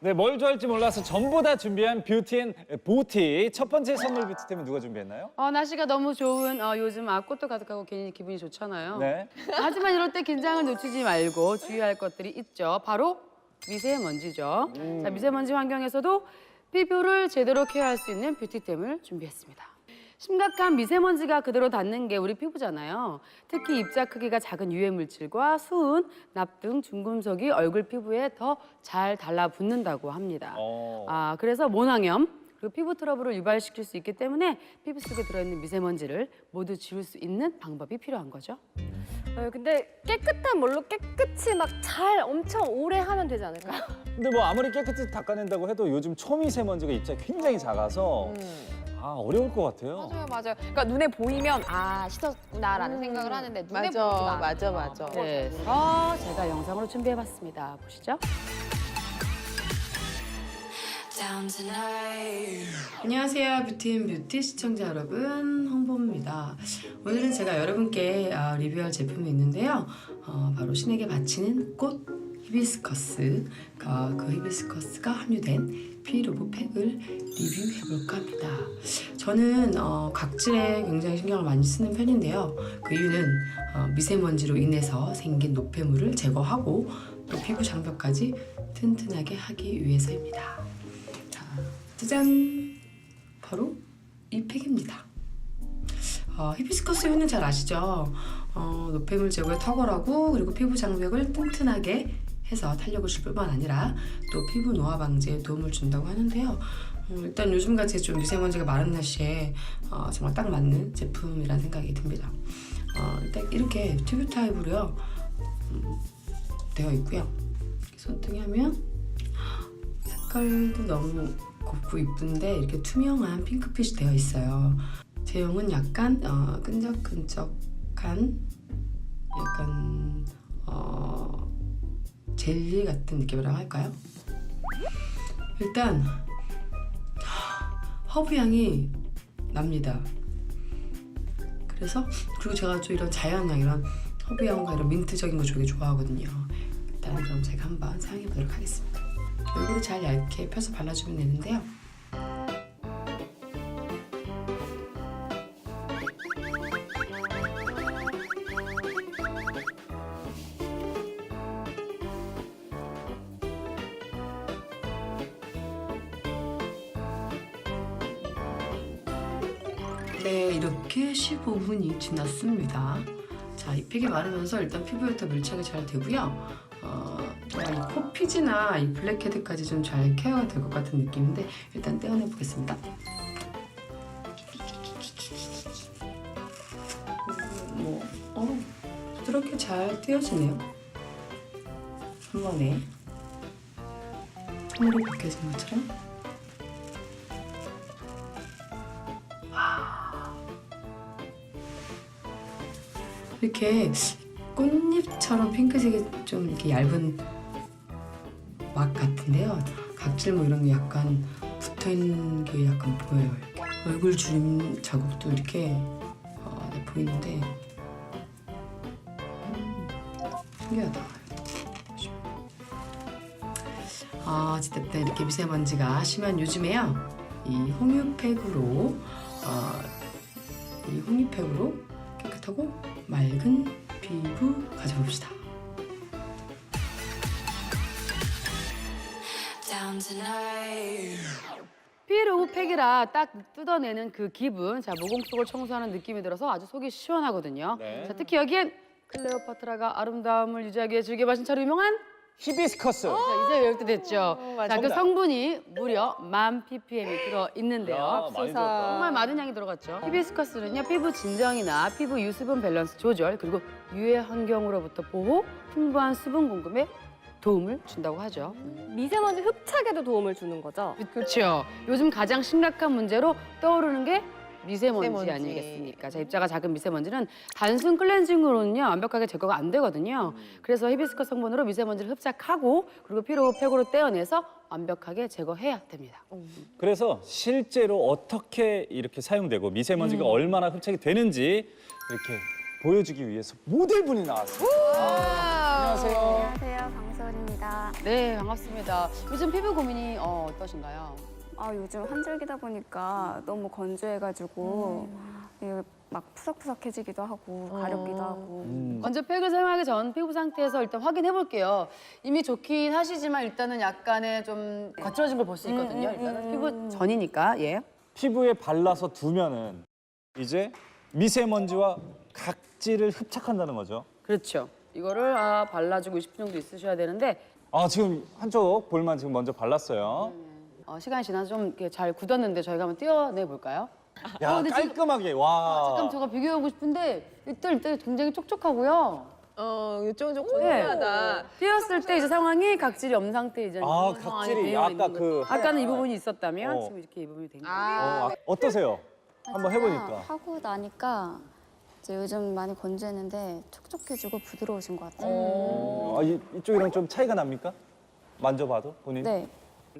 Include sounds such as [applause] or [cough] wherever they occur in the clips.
네, 뭘 좋아할지 몰라서 전부 다 준비한 뷰티 앤 보티. 첫 번째 선물 뷰티템은 누가 준비했나요? 어, 날씨가 너무 좋은 어, 요즘 아 꽃도 가득하고 괜히 기분이 좋잖아요. 네. [laughs] 하지만 이럴 때 긴장을 놓치지 말고 주의할 것들이 있죠. 바로 미세먼지죠. 자, 미세먼지 환경에서도 피부를 제대로 케어할 수 있는 뷰티템을 준비했습니다. 심각한 미세먼지가 그대로 닿는 게 우리 피부잖아요. 특히 입자 크기가 작은 유해 물질과 수은, 납 등 중금속이 얼굴 피부에 더 잘 달라붙는다고 합니다. 어. 아, 그래서 모낭염 그리고 피부 트러블을 유발시킬 수 있기 때문에 피부 속에 들어있는 미세먼지를 모두 지울 수 있는 방법이 필요한 거죠. 어, 근데 깨끗한 물로 깨끗이 막 잘 엄청 오래 하면 되지 않을까요? 근데 뭐 아무리 깨끗이 닦아낸다고 해도 요즘 초미세먼지가 입자가 굉장히 작아서 아 어려울 것 같아요. 맞아요, 맞아요. 그러니까 눈에 보이면 아 씻었구나라는 생각을 하는데 눈에 보이지 맞아, 않아. 맞아, 맞아. 그래서 제가 영상으로 준비해봤습니다. 보시죠. 안녕하세요. 뷰티인 뷰티 시청자 여러분, 홍보입니다. 오늘은 제가 여러분께 어, 리뷰할 제품이 있는데요. 어, 바로 신에게 바치는 꽃 히비스커스. 어, 그 히비스커스가 함유된 피로브 팩을 리뷰해볼까 합니다. 저는 어, 각질에 굉장히 신경을 많이 쓰는 편인데요. 그 이유는 어, 미세먼지로 인해서 생긴 노폐물을 제거하고 또 피부 장벽까지 튼튼하게 하기 위해서입니다. 자, 짜잔! 바로 이 팩입니다. 어, 히비스커스 효는 잘 아시죠? 어, 노폐물 제거에 탁월하고 그리고 피부 장벽을 튼튼하게 해서 탄력을 줄 뿐만 아니라 또 피부 노화 방지에 도움을 준다고 하는데요. 음, 일단 요즘같이 좀 미세먼지가 많은 날씨에 어, 정말 딱 맞는 제품이라는 생각이 듭니다. 어, 일단 이렇게 튜브 타입으로요 음, 되어 있고요. 손등에 하면 색깔도 너무 곱고 이쁜데 이렇게 투명한 핑크빛이 되어 있어요. 제형은 약간 어, 끈적끈적한 약간 어, 젤리 같은 느낌이라고 할까요? 일단 허브 향이 납니다. 그래서 그리고 제가 좀 이런 자연향 이런 허브 향과 이런 민트적인 거 되게 좋아하거든요. 일단 그럼 제가 한번 사용해 보도록 하겠습니다. 얼굴에 잘 얇게 펴서 발라주면 되는데요. 네, 이렇게 15분이 지났습니다. 자, 이 팩이 마르면서 일단 피부에 더 밀착이 잘 되고요. 어, 이 코피지나 이 블랙헤드까지 좀 잘 케어가 될 것 같은 느낌인데 일단 떼어내 보겠습니다. 뭐, 어, 부드럽게 잘 떼어지네요. 한 번에 선물이 벗겨진 것처럼. 이렇게 꽃잎처럼 핑크색이 좀 이렇게 얇은 막 같은데요. 각질 뭐 이런 게 약간 붙어 있는 게 약간 보여요. 이렇게. 얼굴 주름 자국도 이렇게 어, 네, 보이는데 음, 신기하다. 아, 어쨌든 이렇게 미세먼지가 심한 요즘에요. 이 홍유팩으로 어, 이 홍유팩으로 깨끗하고 맑은 피부 가져봅시다. 피로브 팩이라 딱 뜯어내는 그 기분, 자 모공 속을 청소하는 느낌이 들어서 아주 속이 시원하거든요. 네. 자 특히 여기엔 클레오파트라가 아름다움을 유지하기 위해 즐겨 마신 차로 유명한 히비스커스. 자, 이제 외울 때 됐죠. 맞아. 자그 정답. 성분이 무려 만 ppm이 들어 야, 있는데요. 많이 들었다. 정말 많은 양이 들어갔죠. 히비스커스는요 피부 진정이나 피부 유수분 밸런스 조절 그리고 유해 환경으로부터 보호, 풍부한 수분 공급에 도움을 준다고 하죠. 미세먼지 흡착에도 도움을 주는 거죠. 그렇죠. 요즘 가장 심각한 문제로 떠오르는 게 미세먼지, 미세먼지. 아니겠습니까? 자, 입자가 작은 미세먼지는 단순 클렌징으로는요 완벽하게 제거가 안 되거든요. 그래서 히비스커 성분으로 미세먼지를 흡착하고 그리고 피로 팩으로 떼어내서 완벽하게 제거해야 됩니다. 그래서 실제로 어떻게 이렇게 사용되고 미세먼지가 얼마나 흡착이 되는지 이렇게 보여주기 위해서 모델분이 나왔어요. 안녕하세요. 안녕하세요. 반갑습니다. 네, 반갑습니다. 요즘 피부 고민이 어, 어떠신가요? 아 요즘 환절기다 보니까 너무 건조해가지고 이게 막 푸석푸석해지기도 하고 가렵기도 하고 음. 먼저 팩을 사용하기 전 피부 상태에서 일단 확인해 볼게요. 이미 좋긴 하시지만 일단은 약간의 좀 거칠어진 걸 볼 수 있거든요. 일단은 피부 전이니까 예. 피부에 발라서 두면은 이제 미세먼지와 각질을 흡착한다는 거죠. 그렇죠. 이거를 아, 발라주고 20분 정도 있으셔야 되는데 아 지금 한쪽 볼만 지금 먼저 발랐어요. 어, 시간이 지나서 좀 이렇게 잘 굳었는데 저희가 한번 띄어내 볼까요? 야 근데 지금- 깔끔하게 와. 잠깐 제가 비교해보고 싶은데 일단 일단 굉장히 촉촉하고요. 어, 이쪽은 좀 건조하다. 띄었을 때 이제 상황이 각질이 없는 상태 이제 아, 이런 상황이 각질이 되어 아까 있는 그 거예요. 아까는 이 부분이 있었다면 어. 지금 이렇게 이 부분이 된 거예요. 어, 아, 어떠세요? 한번 해보니까. 하고 나니까 이제 요즘 많이 건조했는데 촉촉해지고 부드러우신 것 같아요. 어, 아, 이, 이쪽이랑 좀 차이가 납니까? 만져봐도 본인? 네.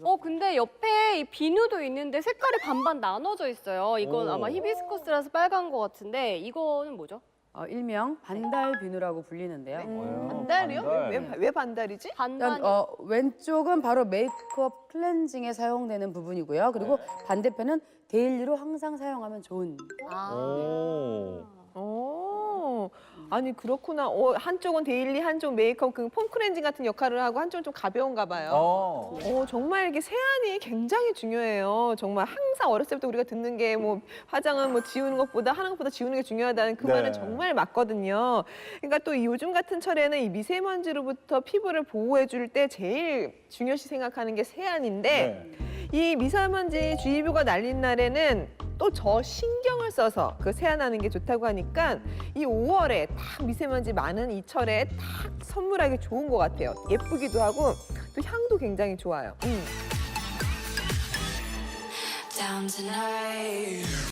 어 근데 옆에 이 비누도 있는데 색깔이 반반 나눠져 있어요. 이건 오. 아마 히비스커스라서 빨간 것 같은데 이거는 뭐죠? 어, 일명 반달 비누라고 불리는데요. 뭐예요? 반달이요? 반달. 왜, 왜 반달이지? 반반. 일단 어, 왼쪽은 바로 메이크업 클렌징에 사용되는 부분이고요. 그리고 반대편은 데일리로 항상 사용하면 좋은. 아. 오. 오, 아니 그렇구나. 어, 한쪽은 데일리, 한쪽 메이크업 그 폼크렌징 같은 역할을 하고 한쪽은 좀 가벼운가 봐요. 어. 오, 정말 이게 세안이 굉장히 중요해요. 정말 항상 어렸을 때부터 우리가 듣는 게 뭐 화장은 뭐 지우는 것보다 하는 것보다 지우는 게 중요하다는 그 네. 말은 정말 맞거든요. 그러니까 또 요즘 같은 철에는 이 미세먼지로부터 피부를 보호해 줄 때 제일 중요시 생각하는 게 세안인데 네. 이 미세먼지 주의보가 날린 날에는 또 저 신경을 써서 그 세안하는 게 좋다고 하니까 이 5월에 딱 미세먼지 많은 이 철에 딱 선물하기 좋은 것 같아요. 예쁘기도 하고 또 향도 굉장히 좋아요. 음.